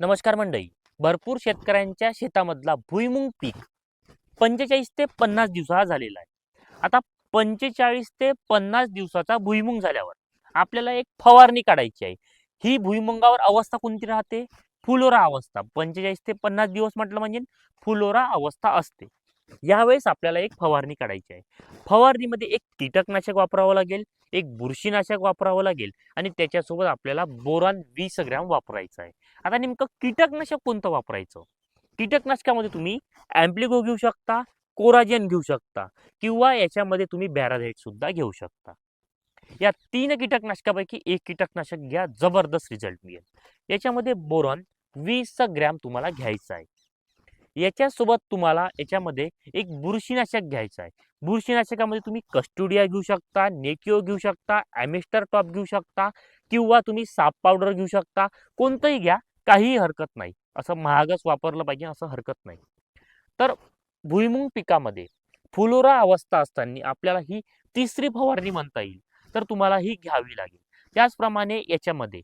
नमस्कार मंडळी. भरपूर शेतकऱ्यांच्या शेतामधला भुईमुंग पीक पंचेचाळीस ते पन्नास दिवसाचा झालेला आहे. आता पंचेचाळीस ते पन्नास दिवसाचा भुईमुंग झाल्यावर आपल्याला एक फवारणी काढायची आहे. ही भुईमुंगावर अवस्था कोणती राहते? फुलोरा अवस्था. पंचेचाळीस ते पन्नास दिवस म्हटलं म्हणजे फुलोरा अवस्था असते. यावेळेस आपल्याला एक फवारणी काढायची आहे. फवारणीमध्ये एक कीटकनाशक वापरावं लागेल एक बुरशीनाशक वापरावं लागेल आणि त्याच्यासोबत आपल्याला बोरान वीस ग्रॅम वापरायचं आहे. आता नेमकं कीटकनाशक कोणतं वापरायचं? कीटकनाशकामध्ये तुम्ही अँप्लिगो घेऊ शकता कोराजेन घेऊ शकता किंवा याच्यामध्ये तुम्ही बॅराझाईट सुद्धा घेऊ शकता. या तीन कीटकनाशकापैकी एक कीटकनाशक घ्या जबरदस्त रिझल्ट मिळेल. याच्यामध्ये बोरॉन वीस ग्रॅम तुम्हाला घ्यायचं आहे. याच्यासोबत तुम्हाला याच्यामध्ये एक बुरशीनाशक घ्यायचं आहे. बुरशीनाशकामध्ये तुम्ही कस्टुडिया घेऊ शकता नेकिओ घेऊ शकता ॲमेस्टर टॉप घेऊ शकता किंवा तुम्ही साप पावडर घेऊ शकता. कोणतंही घ्या काहीही हरकत नाही. असं महागच वापरलं पाहिजे असं हरकत नाही. तर भुईमुंग पिकामध्ये फुलोरा अवस्था असताना आपल्याला ही तिसरी फवारणी म्हणता येईल. तर तुम्हाला ही घ्यावी लागेल. त्याचप्रमाणे याच्यामध्ये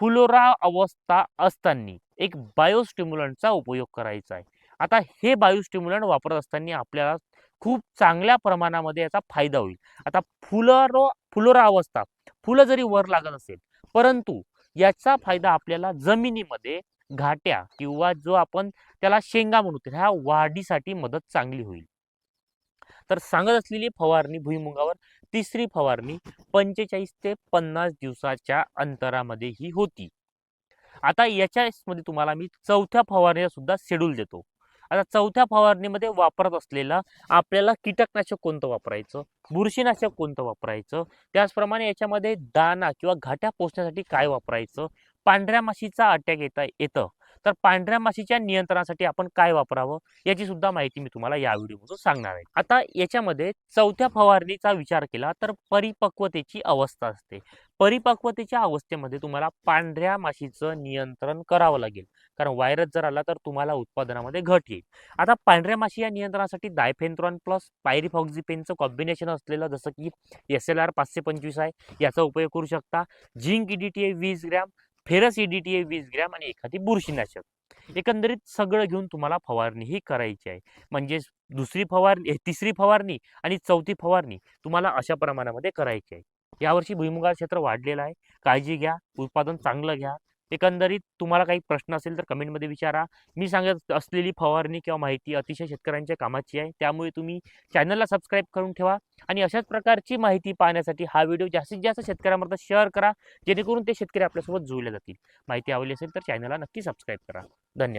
फुलोरा अवस्था असताना एक बायोस्टिम्युलंटचा उपयोग करायचा आहे. आता हे बायोस्टिम्युलंट वापरत असताना आपल्याला खूप चांगल्या प्रमाणामध्ये याचा फायदा होईल. आता फुलरो फुलोरा अवस्था फुलं जरी वर लागत असेल परंतु याचा फायदा आपल्याला जमिनीमध्ये घाट्या किंवा जो आपण त्याला शेंगा म्हणतो ह्या वाढीसाठी मदत चांगली होईल. तर सांगत असलेली फवारणी भुईमुगावर तिसरी फवारणी पंचेचाळीस ते पन्नास दिवसाच्या अंतरामध्ये ही होती. आता याच्यामध्ये तुम्हाला मी चौथ्या फवारणीचा सुद्धा शेड्यूल देतो. आता चौथ्या फवारणीमध्ये वापरत असलेलं आपल्याला कीटकनाशक कोणतं वापरायचं? बुरशीनाशक कोणतं वापरायचं? त्याचप्रमाणे याच्यामध्ये दाना किंवा घाट्या पोचण्यासाठी काय वापरायचं? पांढऱ्या माशीचा अटॅक येता येतं. तर पांढऱ्या माशीच्या नियंत्रणासाठी आपण काय वापरावं? याची सुद्धा माहिती मी तुम्हाला या व्हिडिओमधून सांगणार आहे. आता याच्यामध्ये चौथ्या फवारणीचा विचार केला तर परिपक्वतेची अवस्था असते. परिपक्वतेच्या अवस्थेमध्ये तुम्हाला पांढऱ्या माशीचं नियंत्रण करावं लागेल. कारण व्हायरस जर आला तर तुम्हाला उत्पादनामध्ये घट येईल. आता पांढऱ्या माशी या नियंत्रणासाठी डायफेन्थ्रॉन प्लस पायरीफॉक्झिपेनचं कॉम्बिनेशन असलेलं जसं की एस एल आर पाचशे पंचवीस आहे याचा उपयोग करू शकता. झिंक ईडीटी ए वीस ग्रॅम फेरस ईडीटी आहे वीस ग्रॅम आणि एखादी बुरशीनाशक. एकंदरीत सगळं घेऊन तुम्हाला फवारणी ही करायची आहे. म्हणजे दुसरी फवारणी तिसरी फवारणी आणि चौथी फवारणी तुम्हाला अशा प्रमाणामध्ये करायची आहे. यावर्षी भुईमुगा क्षेत्र वाढलेलं आहे. काळजी घ्या उत्पादन चांगलं घ्या. एकंदरीत तुम्हाला काही प्रश्न असेल तर कमेंटमध्ये विचारा. मी सांगत असलेली फवारणी किंवा माहिती अतिशय शेतकऱ्यांच्या कामाची आहे. त्यामुळे तुम्ही चॅनलला सबस्क्राईब करून ठेवा आणि अशाच प्रकारची माहिती पाहण्यासाठी हा व्हिडिओ जास्तीत जास्त शेतकऱ्यांपर्यंत शेअर करा जेणेकरून ते शेतकरी आपल्यासोबत जुळले जातील. माहिती आवडली असेल तर चॅनलला नक्की सबस्क्राईब करा. धन्यवाद.